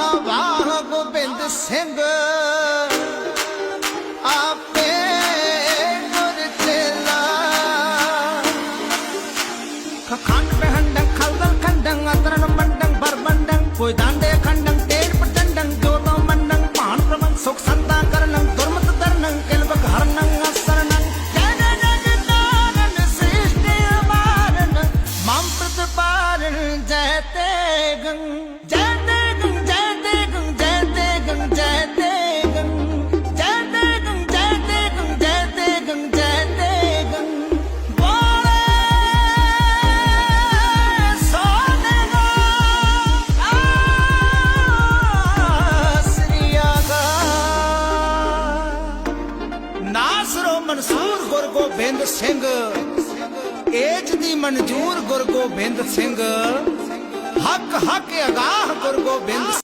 ਨਾ ਵਾਹ ਗੋਬਿੰਦ ਸਿੰਘ। ਆਪੇ ਗੁਰ ਚੇਲਾ। ਖੰਡ ਬਹੰਡੰ ਖਲਦਲ ਖੰਡੰ, ਅਤਰਨ, ਮੰਡੰ, ਬਰਬੰਡੰ, ਕੋਈ ਦਾੰਡੇ ਖੰਡੰ, ਤੇੜ ਪ੍ਰਚੰਡੰ ਜੋਤੋ ਮੰਡੰ ਭਾਨ ਪ੍ਰਮੰ ਸੁਖ ਸੰਤਾ ਕਰਨੰ, ਦੁਰਮਤ ਦਰਨੰ ਕਿਲਬਕ ਹਰਨੰ, ਅਸਰਨੰ। ਜੈ ਜੈ ਜੈ ਸ੍ਰਿਸ਼ਟਿ ਅਮਾਰਨ ਮਮ ਪ੍ਰਤਪਾਰਨ, ਜੈ ਤੇਗੰ। ਜੈ ਨਾਸਰੋ ਮਨਸੂਰ ਗੁਰ ਗੋਬਿੰਦ ਸਿੰਘ। ਏਜ ਦੀ ਮਨਜੂਰ ਗੁਰ ਗੋਬਿੰਦ ਸਿੰਘ। ਹੱਕ ਹੱਕ ਅਗਾਹ ਗੁਰ ਗੋਬਿੰਦ